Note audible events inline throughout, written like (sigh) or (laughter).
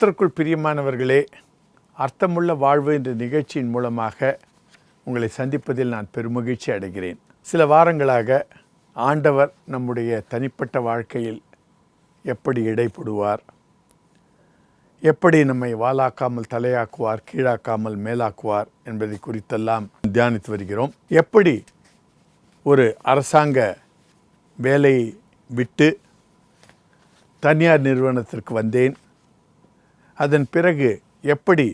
கர்த்தருக்குள் பிரியமானவர்களே அர்த்தமுள்ள வாழ்வு என்ற நிகழ்ச்சியின் மூலமாக உங்களை சந்திப்பதில் நான் பெருமகிழ்ச்சி அடைகிறேன். சில வாரங்களாக ஆண்டவர் நம்முடைய தனிப்பட்ட வாழ்க்கையில் எப்படி இடைப்படுவார் எப்படி நம்மை வாலாக்காமல் தலையாக்குவார் கீழாக்காமல் மேலாக்குவார் என்பதை குறித்தெல்லாம் தியானித்து வருகிறோம். எப்படி ஒரு அரசாங்க வேலையை விட்டு தனியார் நிறுவனத்திற்கு வந்தேன் அதன் பிறகு எப்படி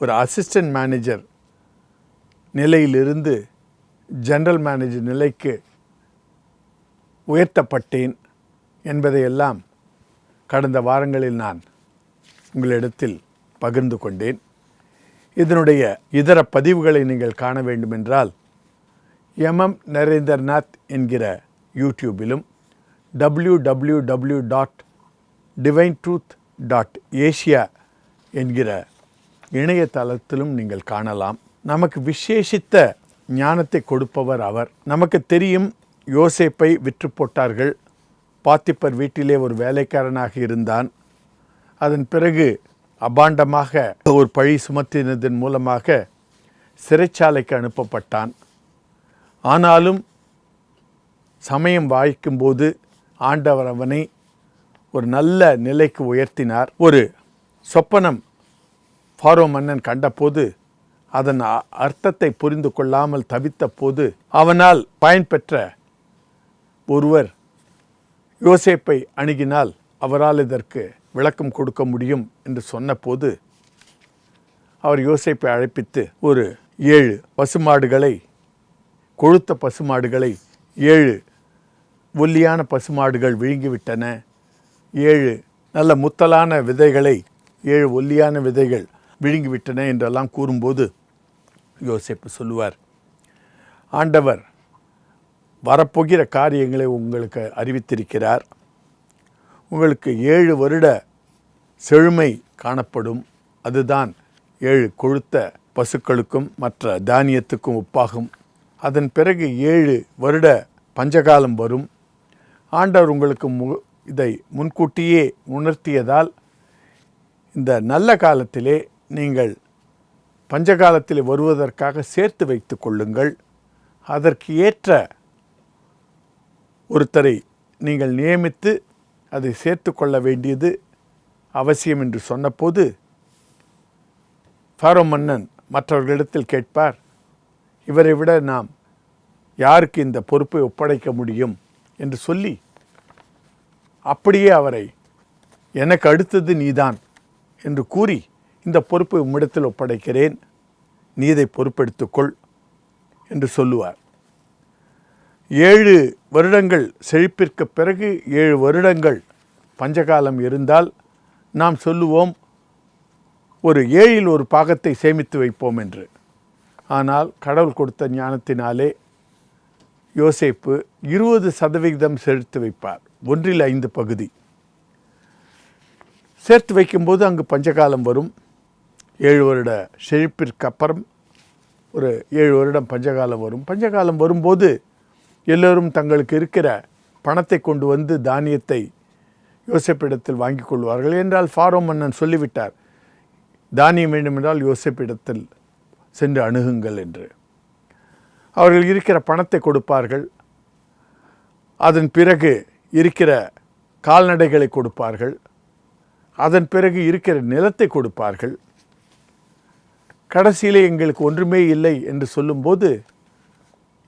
ஒரு அசிஸ்டன்ட் மேனேஜர் நிலையிலிருந்து ஜெனரல் மேனேஜர் நிலைக்கு உயர்த்தப்பட்டேன் என்பதையெல்லாம் கடந்த வாரங்களில் நான் உங்களிடத்தில் பகிர்ந்து கொண்டேன். இதனுடைய இதர பதிவுகளை நீங்கள் காண வேண்டுமென்றால் எம்எம் நரேந்தர்நாத் என்கிற யூடியூபிலும் W W W dot divine truth dot Asia என்கிற இணையதளத்திலும் நீங்கள் காணலாம். நமக்கு விசேஷித்த ஞானத்தை கொடுப்பவர் அவர். நமக்கு தெரியும் யோசேப்பை விற்று போட்டார்கள். பாத்திப்பர் வீட்டிலே ஒரு வேலைக்காரனாக இருந்தான். அதன் பிறகு அபாண்டமாக ஒரு பழி சுமத்தினதன் மூலமாக சிறைச்சாலைக்கு அனுப்பப்பட்டான். ஆனாலும் சமயம் வாய்க்கும்போது ஆண்டவர் அவனை ஒரு நல்ல நிலைக்கு உயர்த்தினார். ஒரு சொப்பனம். ஃபாரோ மன்னன் கண்டபோது அதன் அ- அர்த்தத்தை புரிந்து கொள்ளாமல் தவித்த போது அவனால் பயன்பெற்ற ஒருவர் யோசேப்பை அணுகினால் அவரால் இதற்கு விளக்கம் கொடுக்க முடியும் என்று சொன்னபோது அவர் யோசேப்பை அழைப்பித்து ஒரு ஏழு பசுமாடுகளை கொழுத்த பசுமாடுகளை ஏழு ஒல்லியான பசுமாடுகள் விழுங்கிவிட்டன ஏழு நல்ல முத்தலான விதைகளை ஏழு ஒல்லியான விதைகள் விழுங்கிவிட்டன என்றெல்லாம் கூறும்போது யோசிப்பு சொல்லுவார் ஆண்டவர் வரப்போகிற காரியங்களை உங்களுக்கு அறிவித்திருக்கிறார். உங்களுக்கு ஏழு வருட செழுமை காணப்படும். அதுதான் ஏழு கொழுத்த பசுக்களுக்கும் மற்ற தானியத்துக்கும் ஒப்பாகும். அதன் பிறகு ஏழு வருட பஞ்சகாலம் வரும். ஆண்டவர் உங்களுக்கு மு இதை முன்கூட்டியே உணர்த்தியதால் இந்த நல்ல காலத்திலே நீங்கள் பஞ்சகாலத்தில் வருவதற்காக சேர்த்து வைத்து கொள்ளுங்கள். அதற்கு ஏற்ற ஒருத்தரை நீங்கள் நியமித்து அதை சேர்த்து கொள்ள வேண்டியது அவசியம் என்று சொன்னபோது ஃபாரோ மன்னன் மற்றவர்களிடத்தில் கேட்பார் இவரை விட நாம் யாருக்கு இந்த பொறுப்பை ஒப்படைக்க முடியும்? என்று சொல்லி அப்படியே அவரை எனக்கு அடுத்தது நீதான். என்று கூறி இந்த பொறுப்பை உம்மிடத்தில் ஒப்படைக்கிறேன். நீ இதை பொறுப்பெடுத்துக்கொள் என்று சொல்லுவார். ஏழு வருடங்கள் செழிப்பிற்கு பிறகு ஏழு வருடங்கள் பஞ்சகாலம் இருந்தால் நாம் சொல்லுவோம் ஒரு ஏழில் ஒரு பாகத்தை சேமித்து வைப்போம் என்று. ஆனால் கடவுள் கொடுத்த ஞானத்தினாலே யோசேப்பு இருபது சதவிகிதம் சேர்த்து வைப்பார் ஒன்றில் ஐந்து பகுதி. சேர்த்து வைக்கும்போது அங்கு பஞ்சகாலம் வரும். ஏழு வருட செழிப்பிற்கு அப்புறம் ஒரு ஏழு வருடம் பஞ்சகாலம் வரும். பஞ்சகாலம் வரும்போது எல்லோரும் தங்களுக்கு இருக்கிற பணத்தை கொண்டு வந்து தானியத்தை யோசிப்பிடத்தில் வாங்கிக் கொள்வார்கள் என்றால் ஃபாரோ மன்னன் சொல்லிவிட்டார். தானியம் வேண்டுமென்றால் யோசிப்பிடத்தில் சென்று அணுகுங்கள் என்று. அவர்கள் இருக்கிற பணத்தை கொடுப்பார்கள். அதன் பிறகு இருக்கிற கால்நடைகளை கொடுப்பார்கள். அதன் பிறகு இருக்கிற நிலத்தை கொடுப்பார்கள். கடைசியிலே எங்களுக்கு ஒன்றுமே இல்லை என்று சொல்லும்போது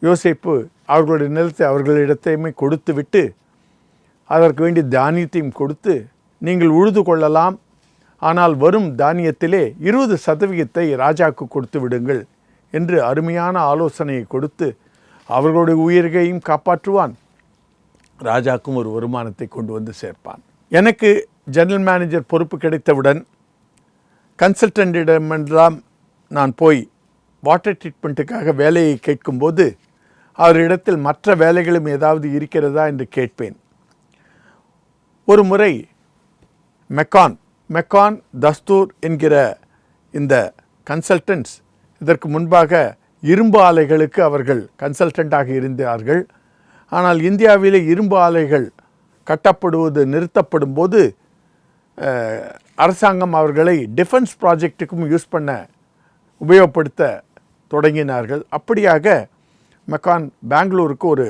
யோசிப்பு அவர்களுடைய நிலத்தை அவர்களிடத்தையுமே கொடுத்து விட்டு அதற்கு வேண்டிய தானியத்தையும் கொடுத்து நீங்கள் உழுது கொள்ளலாம் ஆனால் வரும் தானியத்திலே இருபது சதவிகிதத்தை ராஜாவுக்கு கொடுத்து விடுங்கள் என்று அருமையான ஆலோசனையை கொடுத்து அவர்களுடைய உயிர்களையும் காப்பாற்றுவான். ராஜாக்கும் ஒரு வருமானத்தை கொண்டு வந்து சேர்ப்பான். எனக்கு ஜெனரல் மேனேஜர் பொறுப்பு கிடைத்தவுடன் கன்சல்டண்டிடமெல்லாம் நான் போய் வாட்டர் ட்ரீட்மெண்ட்டுக்காக வேலையை கேட்கும்போது அவரிடத்தில் மற்ற வேலைகளும் ஏதாவது இருக்கிறதா என்று கேட்பேன். ஒரு முறை மெக்கான் மெக்கான் தஸ்தூர் என்கிற இந்த கன்சல்டன்ட்ஸ் இதற்கு முன்பாக இரும்பு ஆலைகளுக்கு அவர்கள் கன்சல்டண்ட்டாக இருந்தார்கள். ஆனால் இந்தியாவிலே இரும்பு ஆலைகள் கட்டப்படுவது நிறுத்தப்படும் போது அரசாங்கம் அவர்களை டிஃபென்ஸ் ப்ராஜெக்ட்டுக்கும் யூஸ் பண்ண உபயோகப்படுத்த தொடங்கினார்கள். அப்படியாக மெக்கான் பெங்களூருக்கு ஒரு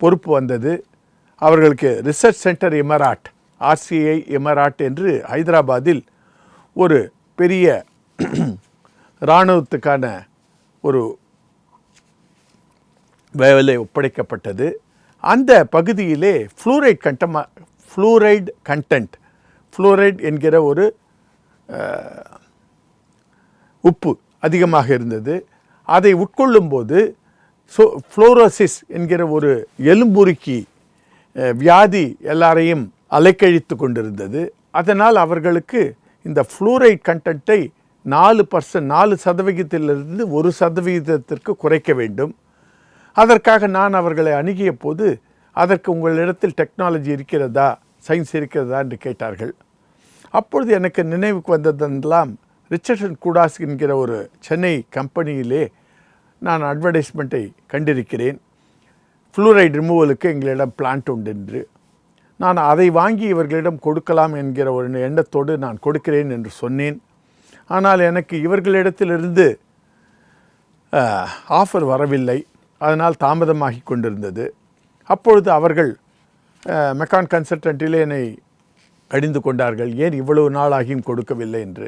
பொறுப்பு வந்தது. அவர்களுக்கு research centre Imarat RCI Imarat என்று ஹைதராபாத்தில் ஒரு பெரிய இராணுவத்துக்கான ஒரு வேலை ஒப்படைக்கப்பட்டது. அந்த பகுதியிலே ஃப்ளூரைட் கண்டமா ஃப்ளூரைடு கண்டென்ட் ஃப்ளோரைட் என்கிற ஒரு உப்பு அதிகமாக இருந்தது. அதை உட்கொள்ளும்போது சோ ஃப்ளோரோசிஸ் என்கிற ஒரு எலும்புருக்கி வியாதி எல்லாரையும் அலைக்கழித்து கொண்டிருந்தது. அதனால் அவர்களுக்கு இந்த ஃப்ளூரைட் கண்டென்ட்டை நாலு பர்சன்ட் நாலு சதவிகிதத்திலிருந்து ஒரு சதவிகிதத்திற்கு குறைக்க வேண்டும். அதற்காக நான் அவர்களை அணுகிய போது அதற்கு உங்களிடத்தில் டெக்னாலஜி இருக்கிறதா? சயின்ஸ் இருக்கிறதா என்று கேட்டார்கள். அப்பொழுது எனக்கு நினைவுக்கு வந்ததெல்லாம் ரிச்சர்டன் கூடாஸ் என்கிற ஒரு சென்னை கம்பெனியிலே நான் அட்வர்டைஸ்மெண்ட்டை கண்டிருக்கிறேன். ஃப்ளூரைட் ரிமூவலுக்கு எங்களிடம் பிளான்ட் உண்டு என்று. நான் அதை வாங்கி இவர்களிடம் கொடுக்கலாம் என்கிற ஒரு எண்ணத்தோடு நான் கொடுக்கிறேன் என்று சொன்னேன். ஆனால் எனக்கு இவர்களிடத்திலிருந்து ஆஃபர் வரவில்லை. அதனால் தாமதமாகி கொண்டிருந்தது. அப்பொழுது அவர்கள் மெக்கான் கன்சல்டன்ட்டிலே என்னை கடிந்து கொண்டார்கள். ஏன் இவ்வளவு நாளாகியும் கொடுக்கவில்லை என்று.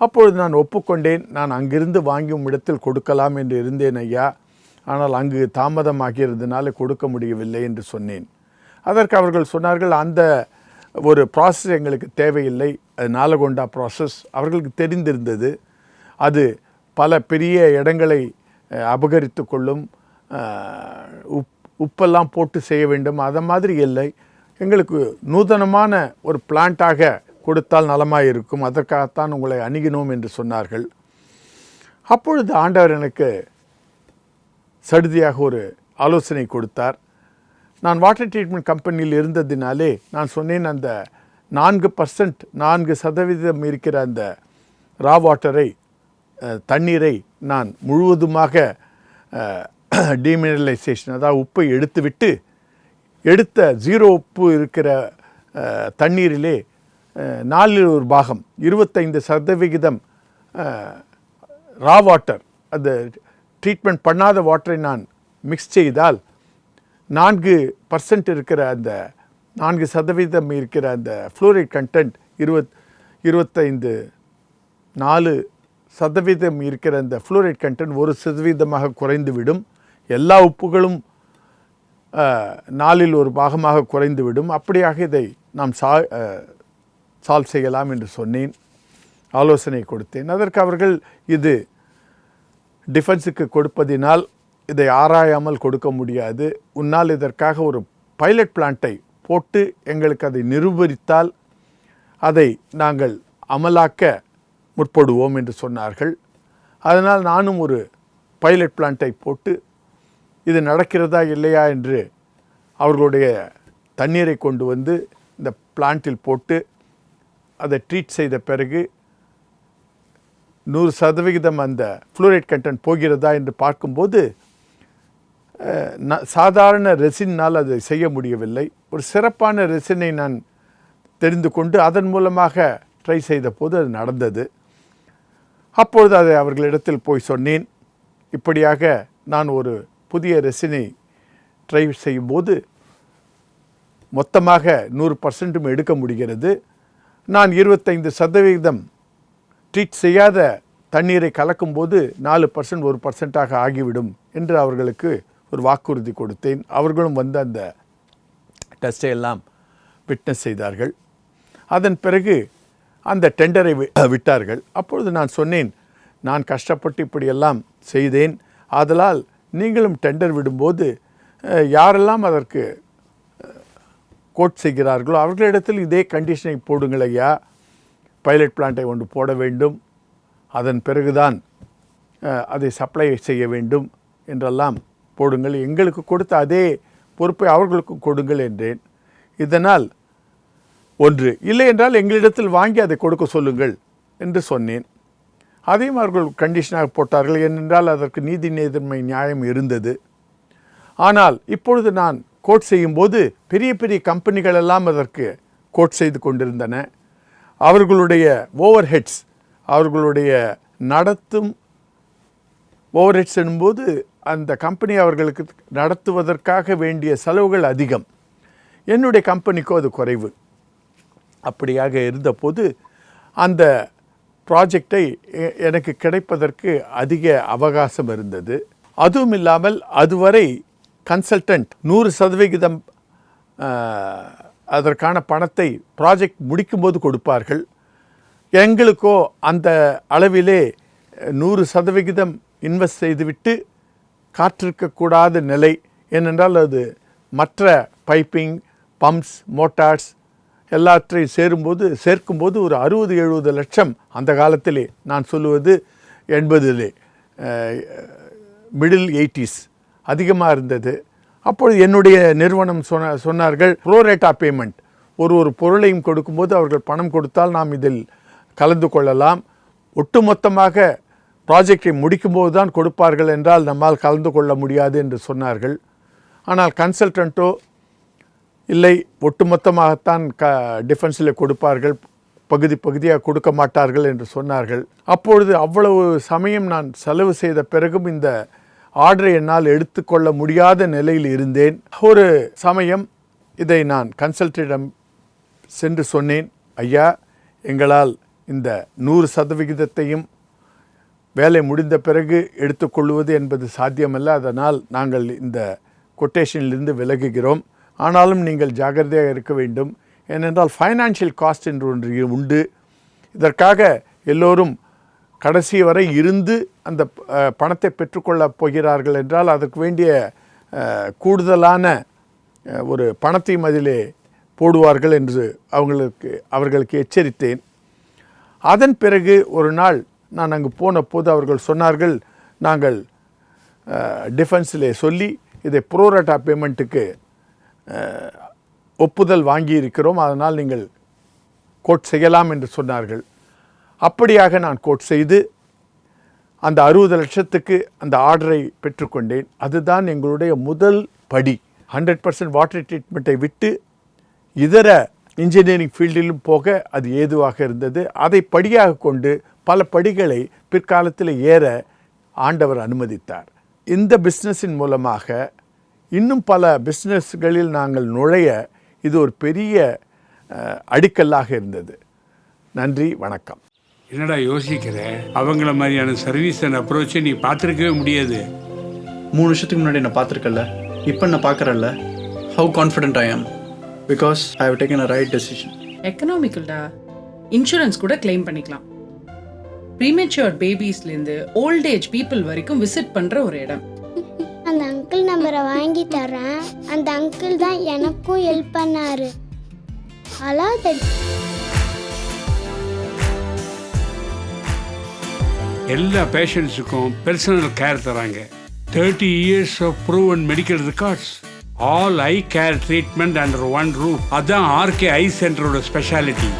அப்பொழுது நான் ஒப்புக்கொண்டேன் நான் அங்கிருந்து வாங்கும் இடத்தில் கொடுக்கலாம் என்று இருந்தேன் ஐயா. ஆனால் அங்கு தாமதமாகியிருந்தனால கொடுக்க முடியவில்லை என்று சொன்னேன். அதற்கு அவர்கள் சொன்னார்கள் அந்த ஒரு ப்ராசஸ் எங்களுக்கு தேவையில்லை. அது நாலகொண்டா ப்ராசஸ் அவர்களுக்கு தெரிந்திருந்தது. அது பல பெரிய இடங்களை அபகரித்து கொள்ளும் உப் உப்பெல்லாம் போட்டு செய்ய வேண்டும். அதை மாதிரி இல்லை. எங்களுக்கு நூதனமான ஒரு பிளான்ட்டாக கொடுத்தால் நலமாக இருக்கும். அதற்காகத்தான் உங்களை அணுகினோம் என்று சொன்னார்கள். அப்பொழுது ஆண்டவர் எனக்கு சடுதியாக ஒரு ஆலோசனை கொடுத்தார். நான் வாட்டர் ட்ரீட்மெண்ட் கம்பெனியில் இருந்ததினாலே நான் சொன்னேன் அந்த நான்கு பர்சன்ட் நான்கு சதவீதம் இருக்கிற அந்த ரா வாட்டரை தண்ணீரை நான் முழுவதுமாக (clears throat) டீமினலைசேஷன் அதாவது உப்பை எடுத்துவிட்டு எடுத்த ஜீரோ உப்பு இருக்கிற தண்ணீரிலே நாலில் ஒரு பாகம் இருபத்தைந்து சதவிகிதம் ரா வாட்டர் அந்த ட்ரீட்மெண்ட் பண்ணாத வாட்டரை நான் மிக்ஸ் செய்தால் நான்கு பர்சன்ட் இருக்கிற அந்த நான்கு சதவீதம் இருக்கிற அந்த ஃப்ளோரைட் கண்டென்ட் இருபத் இருபத்தைந்து நாலு சதவீதம் இருக்கிற அந்த ஃப்ளோரைட் கண்டென்ட் ஒரு சதவீதமாக குறைந்துவிடும். எல்லா உப்புகளும் நாளில் நாலில் ஒரு பாகமாக குறைந்துவிடும். அப்படியாக இதை நாம் சா சால்வ் செய்யலாம் என்று சொன்னேன். ஆலோசனை கொடுத்தேன். அதற்கு அவர்கள் இது டிஃபென்ஸுக்கு கொடுப்பதினால் இதை ஆராயாமல் கொடுக்க முடியாது. உன்னால் இதற்காக ஒரு பைலட் பிளான்ட்டை போட்டு எங்களுக்கு அதை நிரூபரித்தால் அதை நாங்கள் அமலாக்க முற்படுவோம் என்று சொன்னார்கள். அதனால் நானும் ஒரு பைலட் பிளான்ட்டை போட்டு இது நடக்கிறதா இல்லையா என்று அவர்களுடைய தண்ணீரை கொண்டு வந்து இந்த பிளான்ட்டில் போட்டு அதை ட்ரீட் செய்த பிறகு நூறு சதவிகிதம் அந்த ஃப்ளூரைட் கண்டென்ட் போகிறதா என்று பார்க்கும்போது ந- சாதாரண ரெசினால் அதை செய்ய முடியவில்லை. ஒரு சிறப்பான ரெசினை நான் தெரிந்து கொண்டு அதன் மூலமாக ட்ரை செய்த போது அது நடந்தது. அப்பொழுது அதை அவர்களிடத்தில் போய் சொன்னேன். இப்படியாக நான் ஒரு புதிய ரெசினை ட்ரை செய்யும்போது மொத்தமாக நூறு பர்சன்ட்டும் எடுக்க முடிகிறது. நான் இருபத்தைந்து சதவிகிதம் ட்ரீட் செய்யாத தண்ணீரை கலக்கும்போது நாலு பர்சன்ட் ஒரு பர்சன்ட்டாக ஆகிவிடும் என்று அவர்களுக்கு ஒரு வாக்குறுதி கொடுத்தேன். அவர்களும் வந்து அந்த டெஸ்டை எல்லாம் விட்னஸ் செய்தார்கள். அதன் பிறகு அந்த டெண்டரை வி- விட்டார்கள். அப்பொழுது நான் சொன்னேன் நான் கஷ்டப்பட்டு இப்படியெல்லாம் செய்தேன். ஆதலால் நீங்களும் டெண்டர் விடும்போது யாரெல்லாம் அதற்கு கோட் செய்கிறார்களோ அவர்களிடத்தில் இதே கண்டிஷனை போடுங்கள் ஐயா. பைலட் பிளான்ட்டை ஒன்று போட வேண்டும். அதன் பிறகுதான் அதை சப்ளை செய்ய வேண்டும் என்றெல்லாம் போடுங்கள். எங்களுக்கு கொடுத்த அதே பொறுப்பை அவர்களுக்கும் கொடுங்கள் என்றேன். இதனால் ஒன்று இல்லை என்றால் எங்களிடத்தில் வாங்கி அதை கொடுக்க சொல்லுங்கள் என்று சொன்னேன். அதையும் அவர்கள் கண்டிஷனாக போட்டார்கள். ஏனென்றால் அதற்கு நீதி நேர்மை நியாயம் இருந்தது. ஆனால் இப்பொழுது நான் கோட் செய்யும்போது பெரிய பெரிய கம்பெனிகள் எல்லாம் அதற்கு கோட் செய்து கொண்டிருந்தன. அவர்களுடைய ஓவர் ஹெட்ஸ் அவர்களுடைய நடத்தும் ஓவர் ஹெட்ஸ் என்னும்போது அந்த கம்பெனி அவர்களுக்கு நடத்துவதற்காக வேண்டிய செலவுகள் அதிகம். என்னுடைய கம்பெனிக்கோ அது குறைவு. அப்படியாக இருந்தபோது அந்த ப்ராஜெக்டை எனக்கு கிடைப்பதற்கு அதிக அவகாசம் இருந்தது. அதுவும் இல்லாமல் அதுவரை கன்சல்டன்ட் நூறு சதவிகிதம் அதற்கான பணத்தை ப்ராஜெக்ட் முடிக்கும்போது கொடுப்பார்கள். எங்களுக்கோ அந்த அளவிலே நூறு சதவிகிதம் இன்வெஸ்ட் செய்துவிட்டு காற்றிருக்கக்கூடாத நிலை ஏனென்றால் அது மற்ற பைப்பிங் பம்ப்ஸ் மோட்டார்ஸ் எல்லாற்றையும் சேரும்போது சேர்க்கும்போது ஒரு அறுபது எழுபது லட்சம் அந்த காலத்திலே நான் சொல்லுவது எண்பதிலே. மிடில் எயிட்டிஸ் அதிகமாக இருந்தது. அப்பொழுது என்னுடைய நிறுவனம் சொன்ன சொன்னார்கள் ப்ரோரேட்டா பேமெண்ட் ஒரு ஒரு பொருளையும் கொடுக்கும்போது அவர்கள் பணம் கொடுத்தால் நாம் இதில் கலந்து கொள்ளலாம். ஒட்டுமொத்தமாக ப்ராஜெக்டை முடிக்கும்போது தான் கொடுப்பார்கள் என்றால் நம்மால் கலந்து கொள்ள முடியாது என்று சொன்னார்கள். ஆனால் கன்சல்டண்ட்டோ இல்லை ஒட்டுமொத்தமாகத்தான் க டிஃபென்ஸில் கொடுப்பார்கள் பகுதி பகுதியாக கொடுக்க மாட்டார்கள் என்று சொன்னார்கள். அப்பொழுது அவ்வளவு சமயம் நான் செலவு செய்த பிறகும் இந்த ஆர்டரை என்னால் எடுத்துக்கொள்ள முடியாத நிலையில் இருந்தேன். ஒரு சமயம் இதை நான் கன்சல்டிடம் சென்று சொன்னேன் ஐயா எங்களால் இந்த நூறு சதவிகிதத்தையும் வேலை முடிந்த பிறகு எடுத்துக்கொள்வது என்பது சாத்தியமல்ல. அதனால் நாங்கள் இந்த கொட்டேஷனிலிருந்து விலகுகிறோம். ஆனாலும் நீங்கள் ஜாகிரதையாக இருக்க வேண்டும். ஏனென்றால் ஃபைனான்ஷியல் காஸ்ட் என்று ஒன்று உண்டு. இதற்காக எல்லோரும் கடைசி வரை இருந்து அந்த பணத்தை பெற்றுக்கொள்ளப் போகிறார்கள் என்றால் அதற்கு வேண்டிய கூடுதலான ஒரு பணத்தையும் அதிலே போடுவார்கள் என்று அவங்களுக்கு அவர்களுக்கு எச்சரித்தேன். அதன் பிறகு ஒரு நாள் நான் அங்கு போன போது அவர்கள் சொன்னார்கள் நாங்கள் டிஃபென்ஸில் சொல்லி இதை ப்ரோரட்டா பேமெண்ட்டுக்கு ஒப்புதல் வாங்கி இருக்கிறோம் அதனால் நீங்கள் கோட் செய்யலாம் என்று சொன்னார்கள். அப்படியாக நான் கோட் செய்து அந்த அறுபது லட்சத்துக்கு அந்த ஆர்டரை பெற்றுக்கொண்டேன். அதுதான் எங்களுடைய முதல் படி. ஹண்ட்ரட் பர்சன்ட் வாட்டர் ட்ரீட்மெண்ட்டை விட்டு இதர இன்ஜினியரிங் ஃபீல்டிலும் போக அது ஏதுவாக இருந்தது. அதை படியாக கொண்டு பல படிகளை பிற்காலத்தில் ஏற ஆண்டவர் அனுமதித்தார். இந்த பிஸ்னஸின் மூலமாக இன்னும் பல பிஸ்னஸ்களில் நாங்கள் நுழைய இது ஒரு பெரிய அடிக்கல்லாக இருந்தது. நன்றி வணக்கம். என்னடா யோசிக்கிற? அவங்கள மாதிரியான சர்வீஸ் அண்ட் அப்ரோச்சை நீ பார்த்துருக்கவே முடியாது. மூணு வருஷத்துக்கு முன்னாடி நான் பார்த்துருக்கல இப்போ நான் பார்க்குறேன்ல. How confident I am because I have taken a right decision எக்கனாமிக்கல்டா insurance கூட கிளைம் பண்ணிக்கலாம். ப்ரீமெச்சுவர் பேபிஸ்லேருந்து ஓல்ட் ஏஜ் பீப்புள் வரைக்கும் விசிட் பண்ணுற ஒரு இடம். அங்கிள் நம்பரை வாங்கி தரேன் அந்த அங்கிள் தான் எனக்கும் ஹெல்ப் பண்ணாரு. அலாத எல்லா பேஷண்ட்ஸுக்கும் பர்சனல் கேர் தராங்க thirty years of proven medical records all eye care treatment under one roof அதான் ஆர்கே ஐ சென்டரோட ஸ்பெஷாலிட்டி